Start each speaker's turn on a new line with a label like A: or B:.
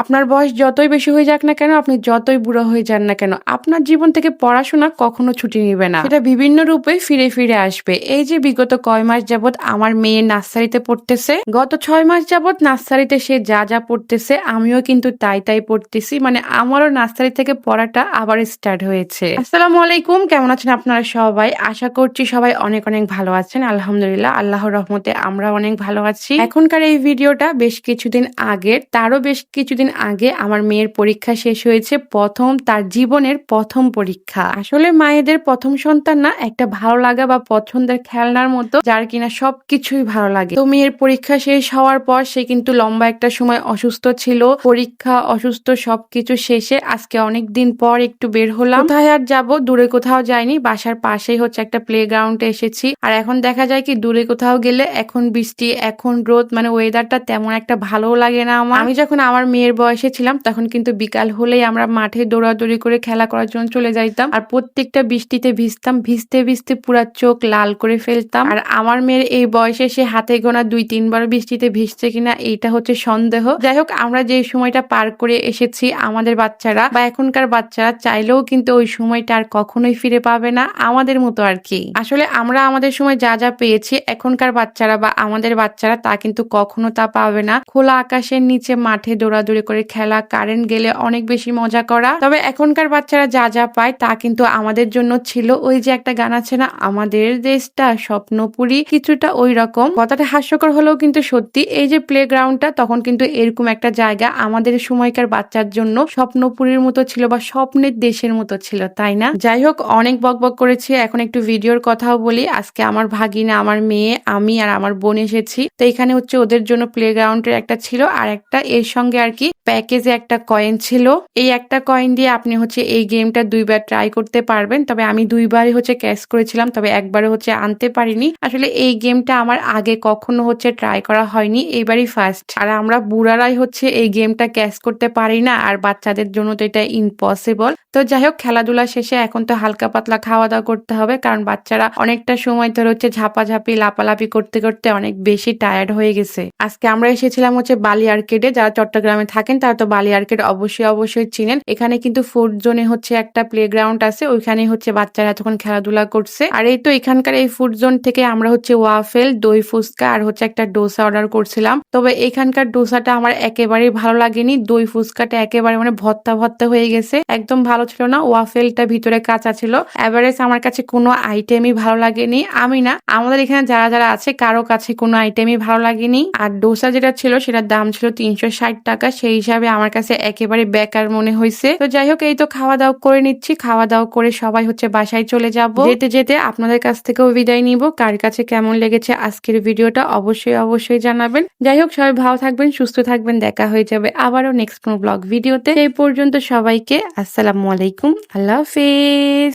A: আপনার বয়স যতই বেশি হয়ে যাক না কেন, আপনি যতই বুড়ো হয়ে যান না কেন, আপনার জীবন থেকে পড়াশোনা কখনো ছুটি নেবে না। এটা বিভিন্ন রূপে ফিরে ফিরে আসবে। এই যে বিগত কয় মাস যাবত আমার মেয়ে নার্সারিতে পড়তেছে, গত ছয় মাস যাবত নার্সারিতে সে যা যা পড়তেছে, আমিও কিন্তু তাই তাই পড়তেছি। মানে আমারও নার্সারি থেকে পড়াটা আবার স্টার্ট হয়েছে। আসসালামু আলাইকুম, কেমন আছেন আপনারা সবাই? আশা করছি সবাই অনেক অনেক ভালো আছেন। আলহামদুলিল্লাহ, আল্লাহর রহমতে আমরা অনেক ভালো আছি। এখনকার এই ভিডিওটা বেশ কিছুদিন আগের, তারও বেশ কিছুদিন আগে আমার মেয়ের পরীক্ষা শেষ হয়েছে, প্রথম তার জীবনের প্রথম পরীক্ষা। আসলে মায়েদের প্রথম সন্তান না, একটা ভালো লাগা বা পছন্দের খেলনার মতো, যার কিনা সবকিছুই ভালো লাগে। তো মেয়ের পরীক্ষা শেষ হওয়ার পর সে কিন্তু লম্বা একটা সময় অসুস্থ ছিল। পরীক্ষা, অসুস্থ সবকিছু শেষে আজকে অনেক দিন পর একটু বের হলাম। কোথায় আর যাব? দূরে কোথাও যাইনি। বাসার পাশেই হচ্ছে একটা প্লে গ্রাউন্ডে এসেছি। আর এখন দেখা যায় কি, দূরে কোথাও গেলে এখন বৃষ্টি, এখন রোদ মানে ওয়েদারটা তেমন একটা ভালো লাগে না আমার। আমি যখন আমার মেয়ের বয়সে ছিলাম, তখন কিন্তু বিকাল হলেই আমরা মাঠে দৌড়াদৌড়ি করে খেলা করার জন্য চলে যাইতাম। আর প্রত্যেকটা বৃষ্টিতে ভিজতাম, ভিজতে ভিজতে পুরা চোখ লাল করে ফেলতাম। আর আমার মেয়ের এই বয়সে সে হাতে গোনা দুই তিনবার বৃষ্টিতে ভিজছে কিনা, এইটা হচ্ছে সন্দেহ। যাই হোক, আমরা যে সময়টা পার করে এসেছি আমাদের বাচ্চারা বা এখনকার বাচ্চারা, চাইলেও কিন্তু ওই সময়টা আর কখনোই ফিরে পাবে না আমাদের মতো আর কি। আসলে আমরা আমাদের সময় যা যা পেয়েছি এখনকার বাচ্চারা বা আমাদের বাচ্চারা তা কিন্তু কখনো তা পাবে না। খোলা আকাশের নিচে মাঠে দৌড়াদৌড়ি করে খেলা কারেন্ট গেলে অনেক বেশি মজা করা। তবে এখনকার বাচ্চারা যা যা পায় তা কিন্তু আমাদের জন্য ছিল। ওই যে একটা গান আছে না, আমাদের দেশটা স্বপ্নপুরী কিছুটা ওই রকম। কথাটা হাস্যকর হলেও কিন্তু সত্যি, এই যে প্লে গ্রাউন্ডটা তখন কিন্তু এরকম একটা জায়গা আমাদের সময়কার বাচ্চার জন্য স্বপ্নপুরীর মতো ছিল বা স্বপ্নের দেশের মতো ছিল, তাই না? যাই হোক, অনেক বক বক করেছি। এখন একটু ভিডিওর কথাও বলি। আজকে আমার ভাগিনা, আমার মেয়ে, আমি আর আমার বোন এসেছি। তো এখানে হচ্ছে ওদের জন্য প্লে গ্রাউন্ডের একটা ছিল। আর একটা এর সঙ্গে আর কি প্যাকেজে একটা কয়েন ছিল। এই একটা কয়েন দিয়ে আপনি হচ্ছে এই গেমটা দুইবার ট্রাই করতে পারবেন। তবে আমি দুইবারই হচ্ছে ক্যাশ করেছিলাম, তবে একবারও হচ্ছে আনতে পারিনি। আসলে এই গেমটা আমার আগে কখনো হচ্ছে ট্রাই করা হয়নি এইবারই ফার্স্ট আর আমরা বুড়ারাই হচ্ছে এই গেমটা ক্যাশ করতে পারি না, আর বাচ্চাদের জন্য তো এটা ইম্পসিবল তো যাই হোক, খেলাধুলা শেষে এখন তো হালকা পাতলা খাওয়া দাওয়া করতে হবে, কারণ বাচ্চারা অনেকটা সময় ধরে হচ্ছে ঝাপাঝাপি, লাপালাপি করতে করতে অনেক বেশি টায়ার্ড হয়ে গেছে। আজকে আমরা এসেছিলাম হচ্ছে বালি আর্কেডে যারা চট্টগ্রামে থাকেন তারা তো বালি আর্কেড অবশ্যই অবশ্যই চিনেন। এখানে কিন্তু ফুড জোনে হচ্ছে একটা প্লে গ্রাউন্ড আছে ওইখানে হচ্ছে বাচ্চারা তখন খেলাধুলা করছে। আর এই তো এখানকার এই ফুড জোন থেকে আমরা হচ্ছে ওয়াফেল দই ফুচকা আর হচ্ছে একটা ডোসা অর্ডার করছিলাম। তবে এখানকার ডোসাটা আমার একেবারেই ভালো লাগেনি, দই ফুচকাটা একেবারে মানে ভত্তা ভত্তা হয়ে গেছে। একদম ভালো ছিল না ওয়াফেলটা ভিতরে কাঁচা ছিল। এভারেজ আমার কাছে কোনো আইটেমই ভালো লাগেনি, আমি না। আমাদের এখানে যারা যারা আছে, কারও কাছে কোনো আইটেমই ভালো লাগেনি। আর ডোসা যেটা ছিল, সেটার দাম ছিল তিনশো ষাট টাকা, সেই হিসাবে আমার কাছে একেবারে বেকার মনে হয়েছে তো যাই হোক এই তো খাওয়া দাওয়া করে নিচ্ছি। খাওয়া দাওয়া করে সবাই হচ্ছে বাসায় চলে যাব। যেতে যেতে আপনাদের কাছ থেকেও বিদায় নিব। কার কাছে কেমন লেগেছে আজকের ভিডিওটা অবশ্যই অবশ্যই জানাবেন। যাই হোক সবাই ভালো থাকবেন, সুস্থ থাকবেন। দেখা হয়ে যাবে আবারও নেক্সট কোনো ব্লগ ভিডিওতে। এই পর্যন্ত সবাইকে আসসালামু আলাইকুম। আল্লাহ হাফেজ।